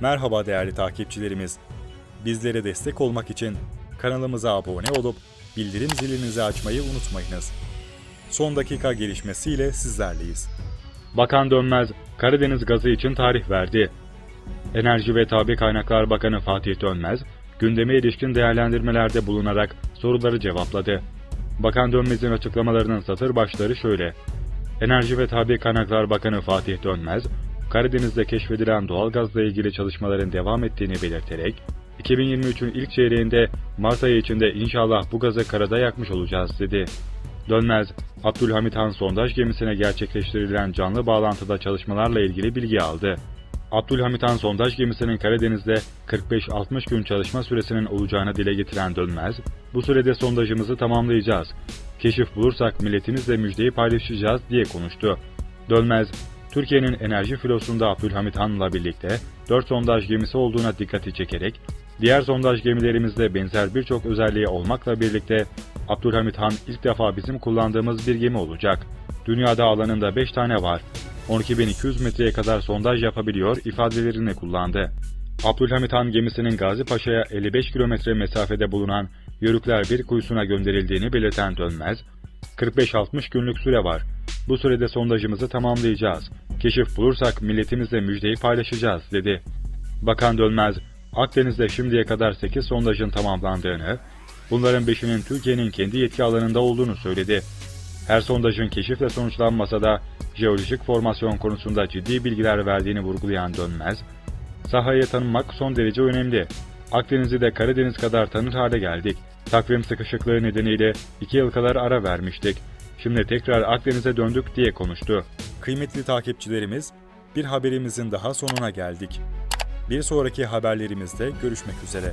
Merhaba değerli takipçilerimiz. Bizlere destek olmak için kanalımıza abone olup bildirim zilinizi açmayı unutmayınız. Son dakika gelişmesiyle sizlerleyiz. Bakan Dönmez, Karadeniz gazı için tarih verdi. Enerji ve Tabi Kaynaklar Bakanı Fatih Dönmez, gündeme ilişkin değerlendirmelerde bulunarak soruları cevapladı. Bakan Dönmez'in açıklamalarının satır başları şöyle. Enerji ve Tabi Kaynaklar Bakanı Fatih Dönmez, Karadeniz'de keşfedilen doğal gazla ilgili çalışmaların devam ettiğini belirterek, 2023'ün ilk çeyreğinde Mart ayı içinde inşallah bu gazı karada yakmış olacağız dedi. Dönmez, Abdülhamit Han sondaj gemisine gerçekleştirilen canlı bağlantıda çalışmalarla ilgili bilgi aldı. Abdülhamit Han sondaj gemisinin Karadeniz'de 45-60 gün çalışma süresinin olacağını dile getiren Dönmez, bu sürede sondajımızı tamamlayacağız. Keşif bulursak milletimizle müjdeyi paylaşacağız diye konuştu. Dönmez, Türkiye'nin enerji filosunda Abdülhamit Han'la birlikte 4 sondaj gemisi olduğuna dikkati çekerek, diğer sondaj gemilerimizde benzer birçok özelliği olmakla birlikte Abdülhamit Han ilk defa bizim kullandığımız bir gemi olacak. Dünyada alanında 5 tane var. 12.200 metreye kadar sondaj yapabiliyor ifadelerini kullandı. Abdülhamit Han gemisinin Gazi Paşa'ya 55 kilometre mesafede bulunan Yörükler bir kuyusuna gönderildiğini belirten Dönmez, 45-60 günlük süre var. Bu sürede sondajımızı tamamlayacağız. Keşif bulursak milletimizle müjdeyi paylaşacağız dedi. Bakan Dönmez, Akdeniz'de şimdiye kadar 8 sondajın tamamlandığını, bunların 5'inin Türkiye'nin kendi yetki alanında olduğunu söyledi. Her sondajın keşifle sonuçlanmasa da jeolojik formasyon konusunda ciddi bilgiler verdiğini vurgulayan Dönmez, sahayı tanımak son derece önemli. Akdeniz'i de Karadeniz kadar tanır hale geldik. Takvim sıkışıklığı nedeniyle 2 yıl kadar ara vermiştik. Şimdi tekrar Akdeniz'e döndük diye konuştu. Kıymetli takipçilerimiz, bir haberimizin daha sonuna geldik. Bir sonraki haberlerimizde görüşmek üzere.